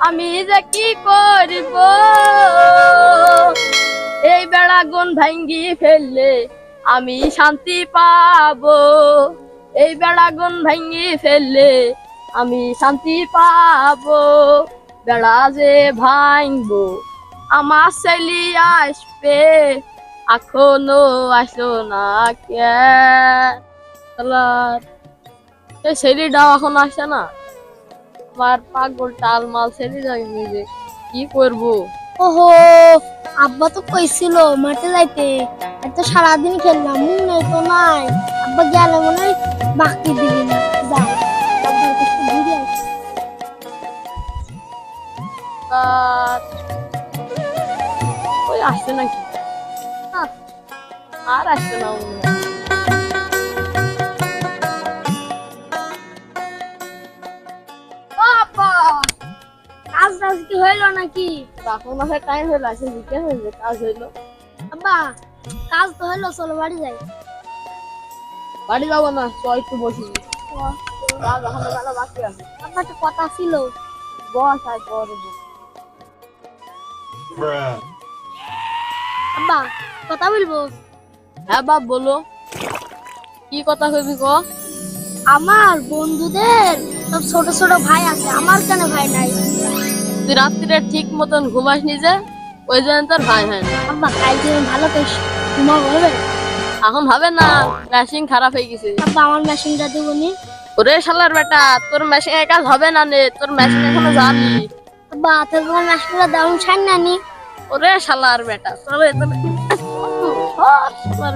আমি যে কি করিব? এই বেড়া গুণ ভাঙ্গি ফেললে আমি শান্তি পাবো। এই বেড়া গুণ ভাঙ্গি ফেললে আমি শান্তি পাবো। বেড়া যে ভাঙবো, আমার ছেলি আসবে। এখনও আসো না কে? এই ছেলেটাও এখন আসে না। আমার পাগল টাল মাল ছেড়ে যায় নিজে কি করব? ওহো আব্বা তো কইছিল মাঠে যাইতে। এত সারাদিন খেললাম মনে তো নাই। আব্বা গেলে মনে হয় বাকি দিবি না। ওই আসছে নাকি? আর আসছে না মনে হয়। কাজ কি হইল নাকি? টাইম আসে বিকেল হয়েছে কাজ হইল। আব্বা কাজ তো হইল চলো বাড়ি যাই। বাড়ি যাব না চ একটু বসি। কাজ এখনও মেলা বাকি আছে। আব্বা একটা কথা ছিল। বস আর আব্বা কথা বলব? হ্যাঁ বাপ বলো। কি কথা কবি ক? আমার বন্ধুদের সব ছোট ছোট ভাই আছে আমার কেন ভাই নাই? তুই রাত্রিরে ঠিক মতন ঘুমাস নিজে ওই জন্য তোর ভাই হয় না। আব্বা কালকে ভালো করে এখন হবে না মেশিন খারাপ হয়ে গেছে। আব্বা আমার মেশিনটা দেবো নি। ওরে শালার বেটা তোর মেশিন কাজ হবে না নে তোর মেশিন এখনও যাবি আব্বা তো তোমার মেশিনটা দাম ছাড় না নি? ওরে শালার বেটা চলে তোর শালার।